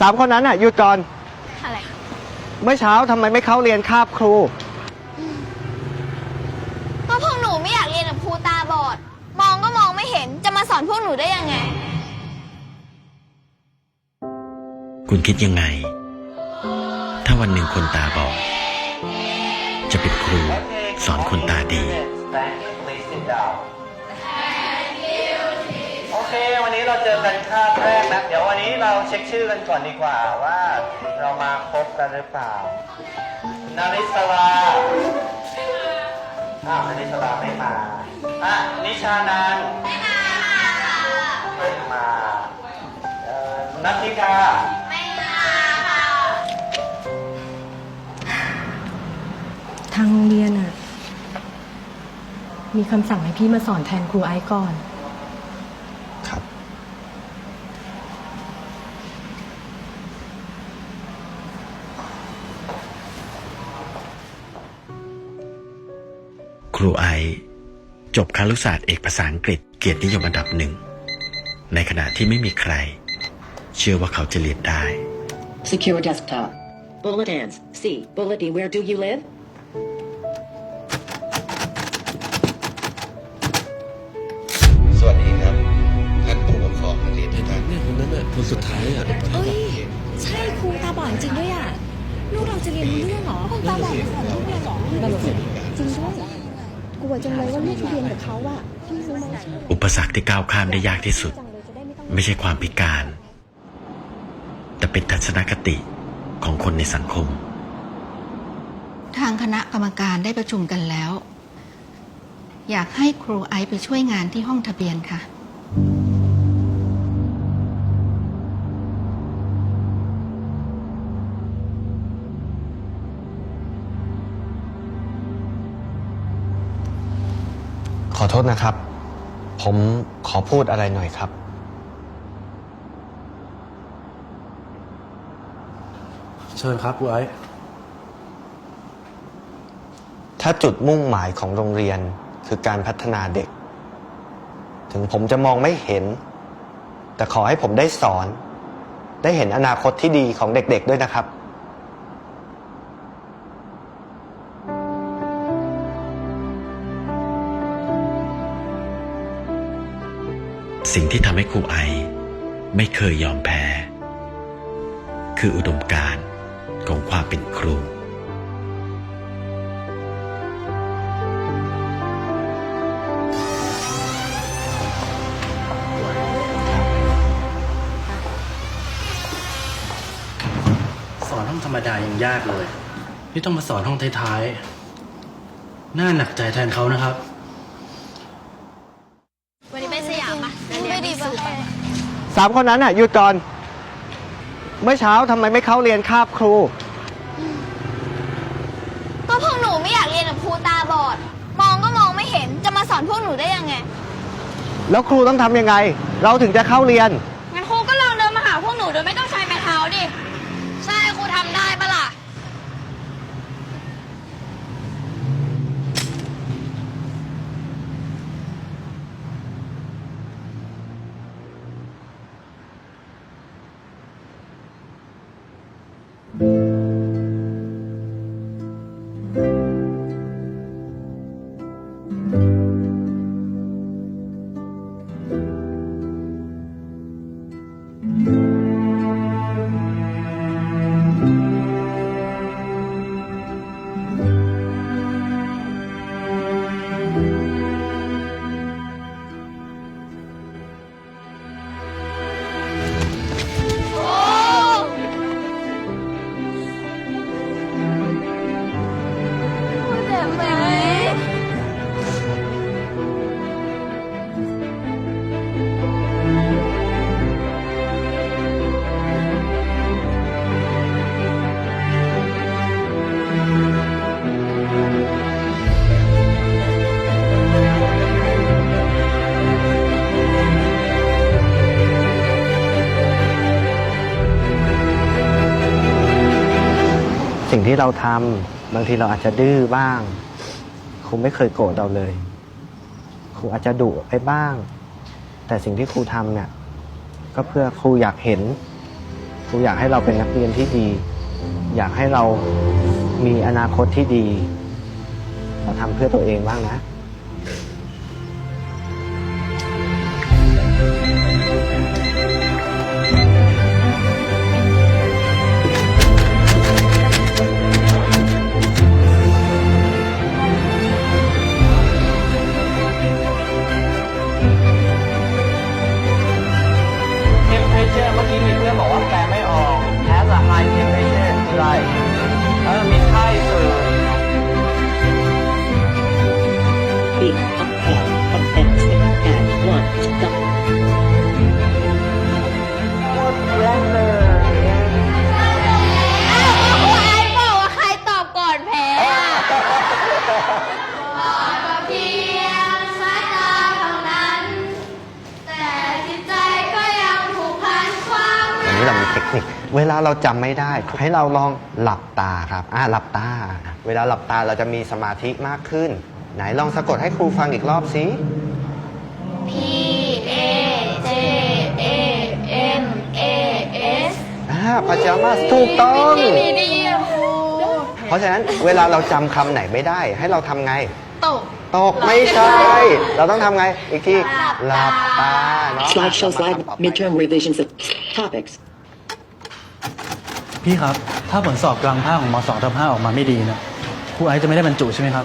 สามคนนั้นอะหยุดก่อน อะไร เมื่อเช้าทำไมไม่เข้าเรียนคาบครู ก็พวกหนูไม่อยากเรียนกับครูตาบอด มองก็มองไม่เห็น จะมาสอนพวกหนูได้ยังไง คุณคิดยังไง ถ้าวันหนึ่งคนตาบอดจะเป็นครูสอนคนตาดีโอ เควันนี้เราเจอกันคาบแรกนะ เดี๋ยววันนี้เราเช็คชื่อกันก่อนดีกว่าว่าเรามาครบกันหรือเปล่า นาริสลาอ้าวนาริสลาไม่มาอะนิชานันไม่มาไม่มาเอ่อนัทธิกา ทางโรงเรียนอะมีคำสั่งให้พี่มาสอนแทนครูไอซ์ก่อน รูไอซ์จบคารุศาสตร์เอกภาษาอังกฤษเกียรตินิยมอันดับหนึ่ง ในขณะที่ไม่มีใคร เชื่อว่าเขาจะเรียนได้ Secure desktop. Bullet ends. C. Bullet D. Where do you live? สวัสดีครับท่านผู้ปกครองนักเรียนทุกท่านเนี่ยคนนั้นอะคนสุดท้ายอะเอ้ย ใช่ครูตาบอดจริงด้วยอะ ลูกเราจะเรียนรู้เรื่องเหรอครูตาบอดจะสอนลูกเรียนเหรอนั่นแหละสิจริงด้วย กลัวจังเลยว่าลูกจะเรียนกับเขาอะพี่รู้ไหมอุปสรรคที่ก้าวข้ามได้ยากที่สุดจังเลยจะได้ไม่ต้องไม่ใช่ความพิการ แต่เป็นทัศนคติของคนในสังคม ทางคณะกรรมการได้ประชุมกันแล้ว อยากให้ครูไอซ์ไปช่วยงานที่ห้องทะเบียนค่ะ อโทษนะครับ ผมขอพูดอะไรหน่อยครับ เชิญครับครูไอซ์ถ้าจุดมุ่งหมายของโรงเรียนคือการพัฒนาเด็ก ถึงผมจะมองไม่เห็น แต่ขอให้ผมได้สอน ได้เห็นอนาคตที่ดีของเด็กๆด้วยนะครับ สิ่งที่ทำให้ครูไอ ไม่เคยยอมแพ้ คืออุดมการณ์ของความเป็นครูสอนห้องธรรมดายังยากเลย นี่ต้องมาสอนห้องท้ายๆ น่าหนักใจแทนเขานะครับ วันนี้ไปสยามปะไม่ดีปะ สามคนนั้นอะหยุดก่อน เมื่อเช้าทำไมไม่เข้าเรียนคาบครู ก็พวกหนูไม่อยากเรียนกับครูตาบอด มองก็มองไม่เห็นจะมาสอนพวกหนูได้ยังไง แล้วครูต้องทำยังไง เราถึงจะเข้าเรียน งั้นครูก็ลองเดินมาหาพวกหนูโดยไม่ต้อง สิ่งที่เราทำบางทีเราอาจจะดื้อบ้างครูไม่เคยโกรธเราเลย ครูอาจจะดุไปบ้าง แต่สิ่งที่ครูทำเนี่ย ก็เพื่อครูอยากเห็น ครูอยากให้เราเป็นนักเรียนที่ดี อยากให้เรามีอนาคตที่ดี เราทำเพื่อตัวเองบ้างนะ วามวันนี้เรามีเทคนิค เวลาเราจำไม่ได้ ให้เราลองหลับตาครับอ่าหลับตา เวลาหลับตาเราจะมีสมาธิมากขึ้น ไหนลองสะกดให้ครูฟังอีกรอบสิ P A J A M A S อ่าพาจามาสถูกต้องดีดีครูเพราะฉะนั้นเวลาเราจำคำไหนไม่ได้ ให้เราทำไง ตก ตกไม่ใช่ เราต้องทำไง อีกทีหลับตาเนาะ Slide shows live midterm revisions of topics. พี่ครับ ถ้าผลสอบกลางภาคของม 2 ทับ5ออกมาไม่ดีนะครูไอซ์จะไม่ได้บรรจุใช่ไหมครับ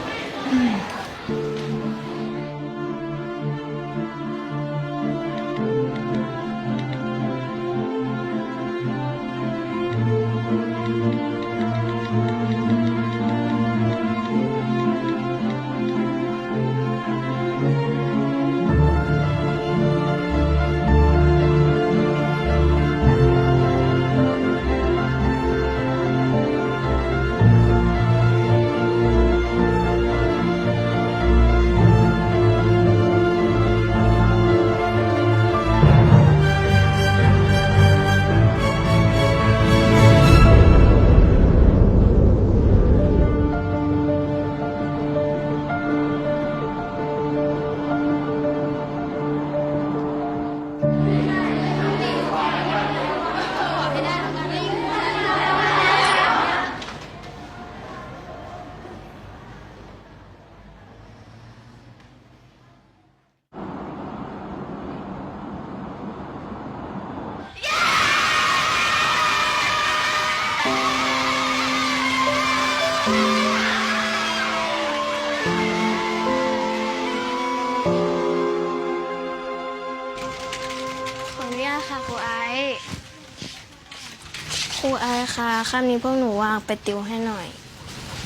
ครูไอซ์คะคำนี้พวกหนูวางไปติวให้หน่อย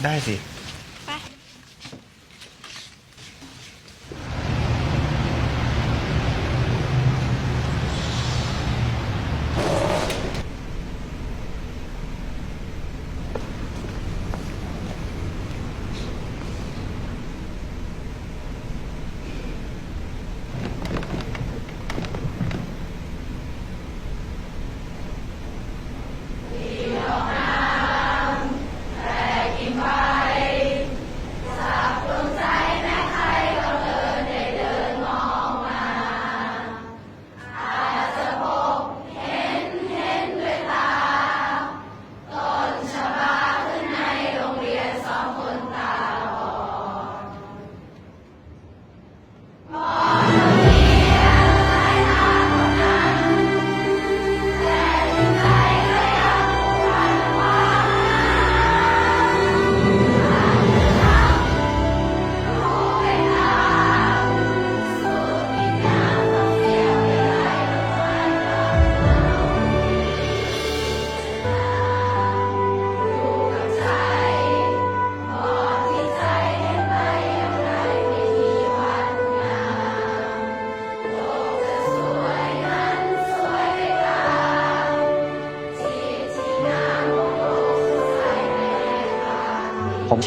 ได้สิ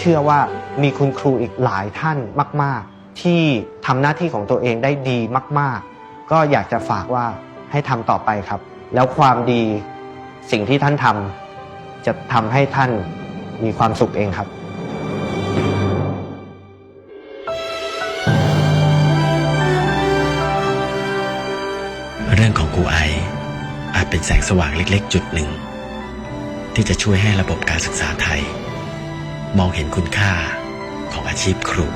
ชื่อว่ามีคุณครูอีกหลายท่านมาก ๆ ที่ทำหน้าที่ของตัวเองได้ดีมาก ๆ ก็อยากจะฝากว่าให้ทำต่อไปครับ แล้วความดีสิ่งที่ท่านทำจะทำให้ท่านมีความสุขเองครับเรื่องของครูไออาจเป็นแสงสว่างเล็ก ๆ จุดหนึ่ง ที่จะช่วยให้ระบบการศึกษาไทย มองเห็นคุณค่าของอาชีพครู